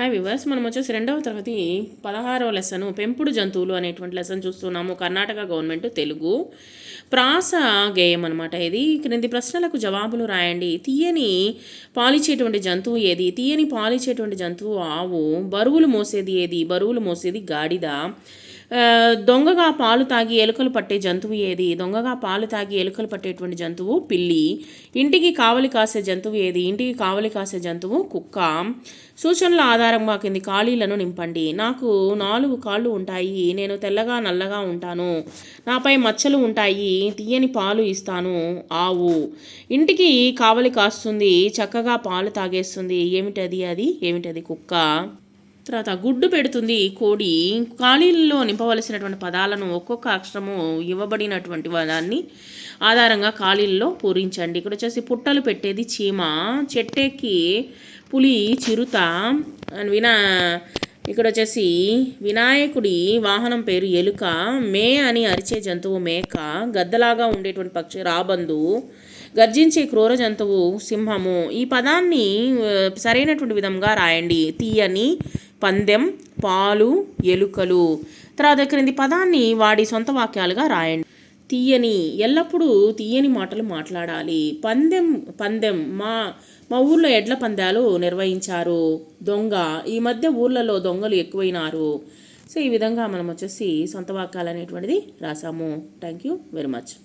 Hi viewers మనం వచ్చేసి రెండవ తరగతి పదహారవ లెసను పెంపుడు జంతువులు అనేటువంటి లెసన్ చూస్తున్నాము. కర్ణాటక గవర్నమెంట్ తెలుగు. ప్రాస గేయం అనమాట ఇది. క్రింది ప్రశ్నలకు జవాబులు రాయండి. తీయని పాలిచ్చేటువంటి జంతువు ఏది? తీయని పాలిచ్చేటువంటి జంతువు ఆవు. బరువులు మోసేది ఏది? బరువులు మోసేది గాడిద. దొంగగా పాలు తాగి ఎలుకలు పట్టే జంతువు ఏది? దొంగగా పాలు తాగి ఎలుకలు పట్టేటువంటి జంతువు పిల్లి. ఇంటికి కావలి కాసే జంతువు ఏది? ఇంటికి కావలి కాసే జంతువు కుక్క. సూచనల ఆధారంగా కింది ఖాళీలను నింపండి. నాకు నాలుగు కాళ్ళు ఉంటాయి. నేను తెల్లగా నల్లగా ఉంటాను. నాపై మచ్చలు ఉంటాయి. తీయని పాలు ఇస్తాను. ఆవు. ఇంటికి కావలి కాస్తుంది. చక్కగా పాలు తాగేస్తుంది. ఏమిటది అది? ఏమిటది కుక్క? తర్వాత గుడ్డు పెడుతుంది కోడి. ఖాళీల్లో నింపవలసినటువంటి పదాలను ఒక్కొక్క అక్షరము ఇవ్వబడినటువంటి దాన్ని ఆధారంగా ఖాళీల్లో పూరించండి. ఇక్కడ వచ్చేసి పుట్టలు పెట్టేది చీమ చెట్టెక్కి పులి చిరుత అండ్ వినా ఇక్కడ వచ్చేసి వినాయకుడి వాహనం పేరు ఎలుక మే అని అరిచే జంతువు మేక గద్దలాగా ఉండేటువంటి పక్షి రాబందు గర్జించే క్రూర జంతువు సింహము. ఈ పదాన్ని సరైనటువంటి విధంగా రాయండి. తీయని పందెం పాలు ఎలుకలు. తర్వాత క్రింది పదాన్ని వాడి సొంత వాక్యాలుగా రాయండి. తీయని ఎల్లప్పుడూ తీయని మాటలు మాట్లాడాలి. పందెం పందెం మా మా ఊర్లో ఎడ్ల పందాలు నిర్వహించారు. దొంగ ఈ మధ్య ఊర్లలో దొంగలు ఎక్కువైనారు. సో ఈ విధంగా మనం వచ్చేసి సొంత వాక్యాలు అనేటువంటిది రాసాము. Thank you very much